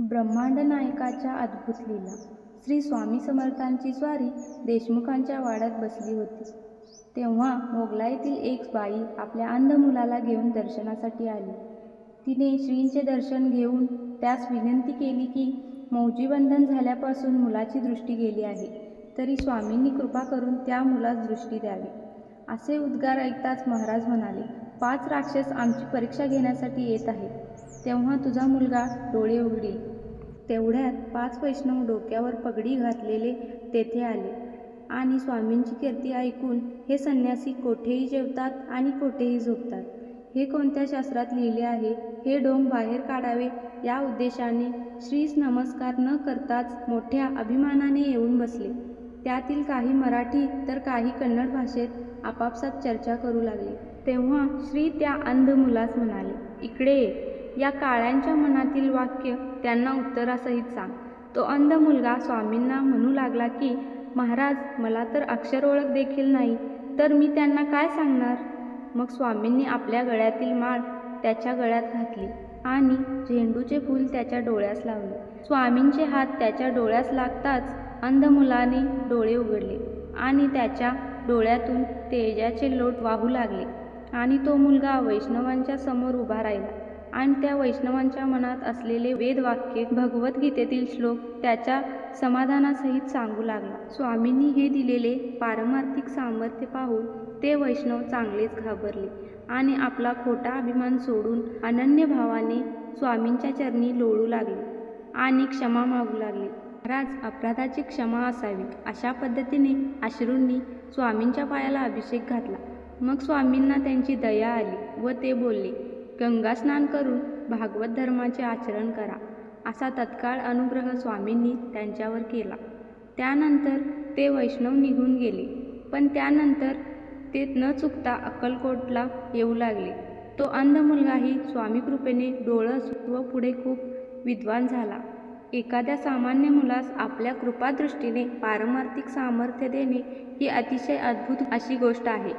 ब्रह्मांड नायकाच्या अद्भुत लीला. श्री स्वामी समर्थांची स्वारी देशमुखांच्या वाड्यात बसली होती. तेव्हा मोगलाईतील एक बाई आपल्या अंध मुलाला घेऊन दर्शनासाठी आली. तिने श्रींचे दर्शन घेऊन त्यास विनंती केली की मौजीबंधन झाल्यापासून मुलाची दृष्टी गेली आहे तरी स्वामींनी कृपा करून त्या मुलास दृष्टी द्यावी. असे उद्गार ऐकताच महाराज म्हणाले पाच राक्षस आमची परीक्षा घेण्यासाठी येत आहेत. तेव्हा तुझा मुलगा डोळे उघडील. तेवढ्यात पाच वैष्णव डोक्यावर पगडी घातलेले तेथे आले. आणि स्वामींची कीर्ती ऐकून हे संन्यासी कोठेही जेवतात आणि कोठेही झोपतात. हे कोणत्या शास्त्रात लिहिले आहे? हे डोंग बाहेर काढावे. या उद्देशाने श्रीस नमस्कार न करताच मोठ्या अभिमानाने येऊन बसले. त्यातील काही मराठी तर काही कन्नड भाषेत आपापसात चर्चा करू लागले. तेव्हा श्री त्या अंध मुलास म्हणाले इकडे ये. या काळ्यांच्या मनातील वाक्य त्यांना उत्तरासहित सांग. तो अंध मुलगा स्वामींना म्हणू लागला की महाराज मला तर अक्षर ओळख देखील नाही तर मी त्यांना काय सांगणार? मग स्वामींनी आपल्या गळ्यातील माळ त्याच्या गळ्यात घातली आणि झेंडूचे फूल त्याच्या डोळ्यास लावले. स्वामींचे हात त्याच्या डोळ्यास लागताच अंध मुलाने डोळे उघडले आणि त्याच्या डोळ्यातून तेजाचे लोट वाहू लागले. आणि तो मुलगा वैष्णवांच्या समोर उभा राहिला आणि त्या वैष्णवांच्या मनात असलेले वेदवाक्य भगवद्गीतेतील श्लोक त्याच्या समाधानासहित सांगू लागला. स्वामींनी हे दिलेले पारमार्थिक सामर्थ्य पाहून ते वैष्णव चांगलेच घाबरले आणि आपला खोटा अभिमान सोडून अनन्य भावाने स्वामींच्या चरणी लोळू लागले आणि क्षमा मागू लागले. महाराज अपराधाची क्षमा असावी अशा पद्धतीने अश्रूंनी स्वामींच्या पायाला अभिषेक घातला. मग स्वामींना त्यांची दया आली व ते बोलले गंगा स्नान करून भागवत धर्माचे आचरण करा. असा तत्काळ अनुग्रह स्वामींनी त्यांच्यावर केला. त्यानंतर ते वैष्णव निघून गेले. पण त्यानंतर ते न चुकता अक्कलकोटला येऊ लागले. तो अंध मुलगाही स्वामी कृपेने डोळस व पुढे खूप विद्वान झाला. एखाद्या सामान्य मुलास आपल्या कृपादृष्टीने पारमार्थिक सामर्थ्य देणे ही अतिशय अद्भुत अशी गोष्ट आहे.